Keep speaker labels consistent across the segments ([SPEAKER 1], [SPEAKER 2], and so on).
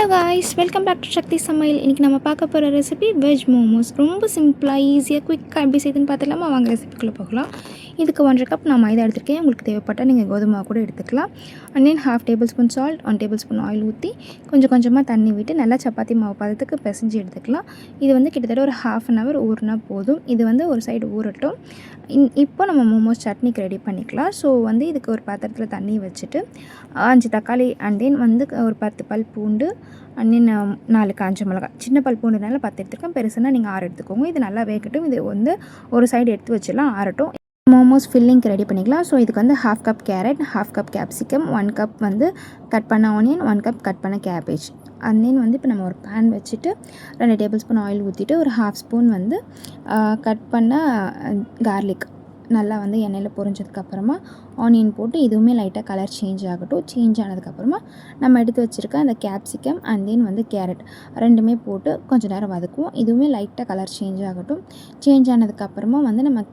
[SPEAKER 1] Hello guys welcome back to Sakthi Samayal இன்றைக்கி நம்ம பார்க்க போகிற ரெசிபி வெஜ் மோமோஸ் ரொம்ப சிம்பிளாக ஈஸியாக குயிக்காக எப்படி செய்யுதுன்னு பார்த்துலாமா வாங்க ரெசிபிக்குள்ளே போகலாம். இதுக்கு ஒன்றரை கப் நான் மைதா எடுத்துருக்கேன். உங்களுக்கு தேவைப்பட்டால் நீங்கள் கோதுமை கூட எடுத்துக்கலாம். And then half tablespoon salt one tablespoon oil ஊற்றி கொஞ்சம் கொஞ்சமாக தண்ணி விட்டு நல்லா சப்பாத்தி மாவு பதத்துக்கு பிசைஞ்சு எடுத்துக்கலாம். இது வந்து கிட்டத்தட்ட ஒரு ஹாஃப் அன் ஹவர் ஊறினா போதும். இது வந்து ஒரு சைடு ஊறட்டும். இன் இப்போ நம்ம மோமோஸ் சட்னிக்கு ரெடி பண்ணிக்கலாம். ஸோ வந்து இதுக்கு ஒரு பாத்திரத்தில் தண்ணி வச்சுட்டு அஞ்சு தக்காளி அண்ட் தென் வந்து ஒரு பத்து பல் பூண்டு அண்ட் தென் நாலு காஞ்ச மிளகாய். சின்ன பல் பூண்டுனால பத்து எடுத்துருக்கேன். பெருசுனா நீங்கள் ஆறு எடுத்துக்கோங்க. இது நல்லா வேகட்டும். இது வந்து ஒரு சைடு எடுத்து வச்சிடலாம். ஆறட்டும். மோமோஸ் ஃபில்லிங்க்கு ரெடி பண்ணிக்கலாம். ஸோ இதுக்கு வந்து half cup carrot half cup capsicum one cup வந்து கட் பண்ண ஆனியன் ஒன் கப் கட் பண்ண கேபேஜ் அண்ட் தென் வந்து இப்போ நம்ம ஒரு பேன் வச்சுட்டு ரெண்டு டேபிள் ஸ்பூன் ஆயில் ஊற்றிட்டு ஒரு ஹாஃப் ஸ்பூன் வந்து கட் பண்ண கார்லிக் நல்லா வந்து எண்ணெயில் பொரிஞ்சதுக்கப்புறமா ஆனியன் போட்டு இதுவுமே லைட்டாக கலர் சேஞ்ச் ஆகட்டும். சேஞ்ச் ஆனதுக்கப்புறமா நம்ம எடுத்து வச்சுருக்க அந்த கேப்சிகம் அண்ட் தென் வந்து கேரட் ரெண்டுமே போட்டு கொஞ்சம் நேரம் வதக்குவோம். இதுவுமே லைட்டாக கலர் சேஞ்ச் ஆகட்டும். சேஞ்ச் ஆனதுக்கப்புறமா வந்து நம்ம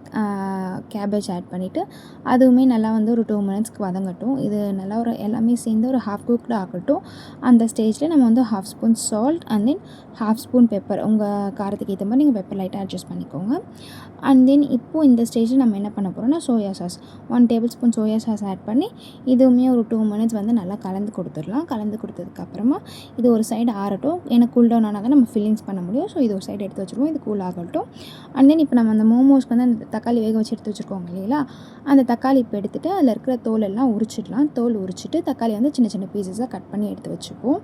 [SPEAKER 1] கேபேஜ் ஆட் பண்ணிவிட்டு அதுவுமே நல்லா வந்து ஒரு டூ மினிட்ஸ்க்கு வதங்கட்டும். இது நல்லா ஒரு எல்லாமே சேர்ந்து ஒரு ஹாஃப் குக்டு ஆகட்டும். அந்த ஸ்டேஜில் நம்ம வந்து half spoon salt and then half spoon pepper உங்கள் காரத்துக்கு ஏற்ற மாதிரி நீங்கள் பெப்பர் லைட்டாக அட்ஜஸ்ட் பண்ணிக்கோங்க. அண்ட் தென் இப்போது இந்த ஸ்டேஜில் நம்ம என்ன என்ன பண்ண போகிறோன்னா soya sauce one tablespoon soya sauce add பண்ணி இதுவுமே ஒரு டூ மினிட்ஸ் வந்து நல்லா கலந்து கொடுத்துடலாம். கலந்து கொடுத்ததுக்கப்புறமா இது ஒரு சைடு ஆறட்டும். ஏன்னா கூல் டவுன் ஆனால் தான் நம்ம ஃபில்லிங்ஸ் பண்ண முடியும். ஸோ இது ஒரு சைடு எடுத்து வச்சுருவோம். இது கூல் ஆகட்டும். அண்ட் தென் இப்போ நம்ம அந்த மோமோஸ்க்கு வந்து அந்த தக்காளி வேக வச்சு எடுத்து வச்சுருக்கோங்க இல்லைங்களா? அந்த தக்காளி இப்போ எடுத்துகிட்டு அதில் இருக்கிற தோல் எல்லாம் உரிச்சிடலாம். தோல் உரிச்சிட்டு தக்காளி வந்து சின்ன சின்ன பீசஸாக கட் பண்ணி எடுத்து வச்சுப்போம்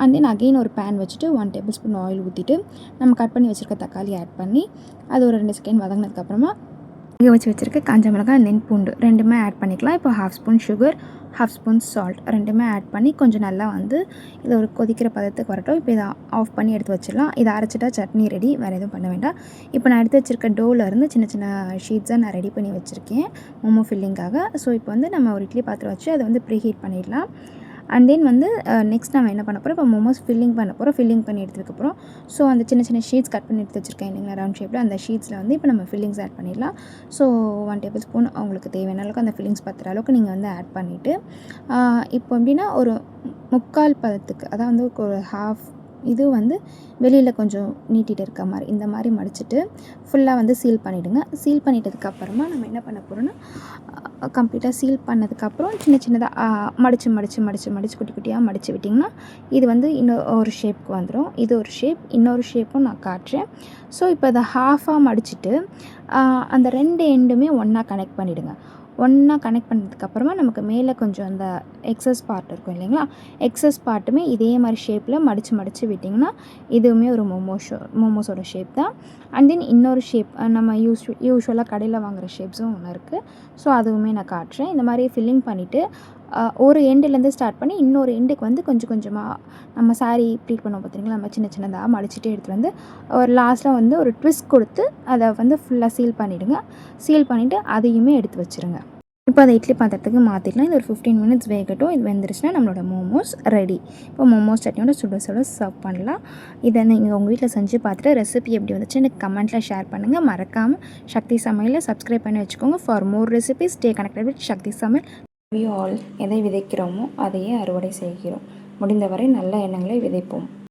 [SPEAKER 1] அண்ட் தென் அகெயின் ஒரு பேன் வச்சுட்டு ஒன் டேபிள் ஸ்பூன் ஆயில் ஊற்றிட்டு நம்ம கட் பண்ணி வச்சுருக்க தக்காளி ஆட் பண்ணி அது ஒரு ரெண்டு செகண்ட் வதங்கினதுக்கப்புறமா வேக வச்சு வச்சுருக்க காஞ்ச மிளகாய் நென் பூண்டு ரெண்டுமே ஆட் பண்ணிக்கலாம். இப்போ half spoon sugar half spoon salt ரெண்டுமே ஆட் பண்ணி கொஞ்சம் நல்லா வந்து இது ஒரு கொதிக்கிற பதத்துக்கு வரட்டும். இப்போ இதை ஆஃப் பண்ணி எடுத்து வச்சிடலாம். இதை அரைச்சிட்டா சட்னி ரெடி வேறு எதுவும் பண்ண வேண்டாம். இப்போ நான் எடுத்து வச்சுருக்க டோவில் இருந்து சின்ன சின்ன ஷீட்ஸாக நான் ரெடி பண்ணி வச்சுருக்கேன். மோமோ ஃபில்லிங்காக ஸோ இப்போ வந்து நம்ம ஒரு இட்லி பாத்திரம் வச்சு அதை வந்து ப்ரீ ஹீட் பண்ணிடலாம். அண்ட் தென் வந்து நெக்ஸ்ட் நம்ம என்ன பண்ண போகிறோம் இப்போ மோமோஸ் ஃபில்லிங் பண்ண போகிறோம் ஃபில்லிங் பண்ணி எடுத்துக்க போகிறோம் ஸோ அந்த சின்ன சின்ன ஷீட்ஸ் கட் பண்ணி எடுத்து வச்சுருக்கேன் இல்லைங்களா? ரவுண்ட் ஷேப்பில் அந்த ஷீட்ஸில் வந்து இப்போ நம்ம ஃபில்லிங்ஸ் ஆட் பண்ணிடலாம். ஸோ ஒன் டேபிள் ஸ்பூன் அவங்களுக்கு தேவையான அளவுக்கு அந்த ஃபில்லிங்ஸ் பத்துற அளவுக்கு நீங்கள் வந்து ஆட் பண்ணிவிட்டு இப்போ எப்படின்னா ஒரு முக்கால் பதத்துக்கு அதாவது வந்து ஒரு ஹாஃப் இது வந்து வெளியில் கொஞ்சம் நீட்டிகிட்டு இருக்க மாதிரி இந்த மாதிரி மடிச்சுட்டு ஃபுல்லாக வந்து சீல் பண்ணிவிடுங்க சீல் பண்ணிட்டதுக்கப்புறமா நம்ம என்ன பண்ண போகிறோன்னா கம்ப்ளீட்டாக சீல் பண்ணதுக்கப்புறம் சின்ன சின்னதாக மடித்து மடித்து மடித்து மடித்து குட்டி குட்டியாக மடித்து விட்டிங்கன்னா இது வந்து இன்னொரு ஒரு ஷேப்புக்கு வந்துடும் இது ஒரு ஷேப் இன்னொரு ஷேப்பும் நான் காட்டுறேன். ஸோ இப்போ அதை ஹாஃபாக மடிச்சுட்டு அந்த ரெண்டு எண்டுமே ஒன்றா கனெக்ட் பண்ணிவிடுங்க ஒன்றா கனெக்ட் பண்ணதுக்கப்புறமா நமக்கு மேலே கொஞ்சம் அந்த எக்ஸஸ் பார்ட் இருக்கும் இல்லைங்களா? எக்ஸஸ் பார்ட்டுமே இதே மாதிரி ஷேப்பில் மடித்து மடித்து விட்டிங்கன்னா இதுவுமே ஒரு மோமோஷோ மோமோஸோட ஷேப் தான். அண்ட் தென் இன்னொரு ஷேப் நம்ம யூஸ் யூஸ்வலாக கடையில் வாங்குகிற ஷேப்ஸும் ஒன்று இருக்குது ஸோ அதுவுமே நான் காட்டுறேன். இந்த மாதிரி ஃபில்லிங் பண்ணிவிட்டு ஒரு எண்டுலேருந்து ஸ்டார்ட் பண்ணி இன்னொரு எண்டுக்கு வந்து கொஞ்சம் கொஞ்சமாக நம்ம சாரீ ப்ளீட் பண்ணுவோம் பார்த்தீங்களா நம்ம சின்ன சின்னதாக மடிச்சுட்டு எடுத்துகிட்டு வந்து ஒரு லாஸ்ட்டில் வந்து ஒரு ட்விஸ்ட் கொடுத்து அதை வந்து ஃபுல்லாக சீல் பண்ணிவிடுங்க சீல் பண்ணிவிட்டு அதையுமே எடுத்து வச்சுருங்க. இப்போ அதை இட்லி பாத்திரத்துக்கு மாற்றிடலாம் இது ஒரு ஃபிஃப்டீன் மினிட்ஸ் வேகட்டும். இது வெந்துருச்சுன்னா நம்மளோட மோமோஸ் ரெடி இப்போ மோமோஸ் சட்னியோட சுட சுட சர்வ் பண்ணலாம். இதை நீங்கள் உங்கள் வீட்டில் செஞ்சு பார்த்துட்டு ரெசிபி எப்படி வந்துச்சு எனக்கு கமெண்ட்டில் ஷேர் பண்ணுங்கள் மறக்காமல் சக்தி சமையலில் சப்ஸ்கிரைப் பண்ணி வச்சுக்கோங்க. For more recipes stay connected with Sakthi Samayal. We all எதை விதைக்கிறோமோ அதையே அறுவடை செய்கிறோம். முடிந்தவரை நல்ல எண்ணங்களை விதைப்போம்.